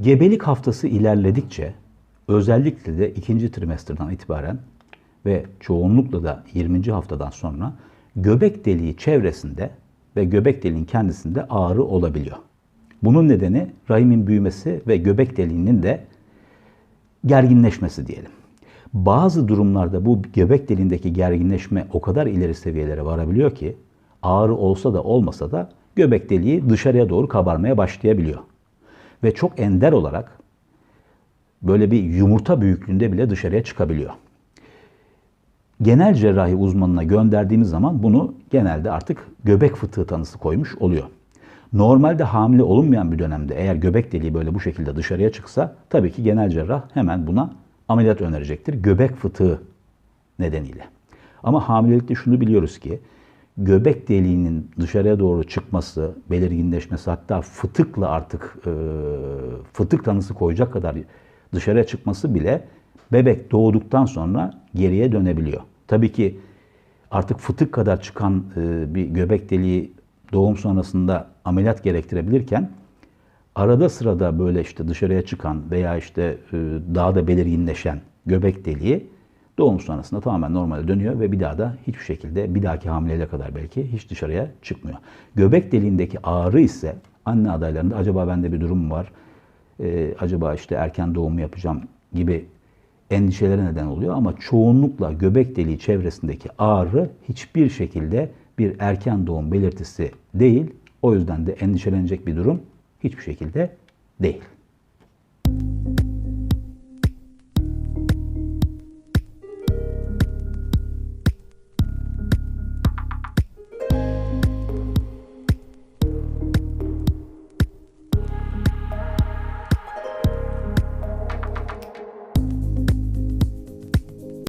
Gebelik haftası ilerledikçe özellikle de ikinci trimesterden itibaren ve çoğunlukla da 20. haftadan sonra göbek deliği çevresinde ve göbek deliğin kendisinde ağrı olabiliyor. Bunun nedeni rahimin büyümesi ve göbek deliğinin de gerginleşmesi diyelim. Bazı durumlarda bu göbek deliğindeki gerginleşme o kadar ileri seviyelere varabiliyor ki ağrı olsa da olmasa da göbek deliği dışarıya doğru kabarmaya başlayabiliyor. Ve çok ender olarak böyle bir yumurta büyüklüğünde bile dışarıya çıkabiliyor. Genel cerrahi uzmanına gönderdiğimiz zaman bunu genelde artık göbek fıtığı tanısı koymuş oluyor. Normalde hamile olunmayan bir dönemde eğer göbek deliği böyle bu şekilde dışarıya çıksa tabii ki genel cerrah hemen buna ameliyat önerecektir. Göbek fıtığı nedeniyle. Ama hamilelikte şunu biliyoruz ki göbek deliğinin dışarıya doğru çıkması, belirginleşmesi hatta fıtıkla artık e, fıtık tanısı koyacak kadar dışarıya çıkması bile bebek doğduktan sonra geriye dönebiliyor. Tabii ki artık fıtık kadar çıkan e, bir göbek deliği doğum sonrasında ameliyat gerektirebilirken arada sırada böyle işte dışarıya çıkan veya işte e, daha da belirginleşen göbek deliği doğum sonrasında tamamen normale dönüyor ve bir daha da hiçbir şekilde bir dahaki hamileliğe kadar belki hiç dışarıya çıkmıyor. Göbek deliğindeki ağrı ise anne adaylarında acaba bende bir durum var, e, acaba işte erken doğum mu yapacağım gibi endişelere neden oluyor ama çoğunlukla göbek deliği çevresindeki ağrı hiçbir şekilde bir erken doğum belirtisi değil. O yüzden de endişelenecek bir durum hiçbir şekilde değil.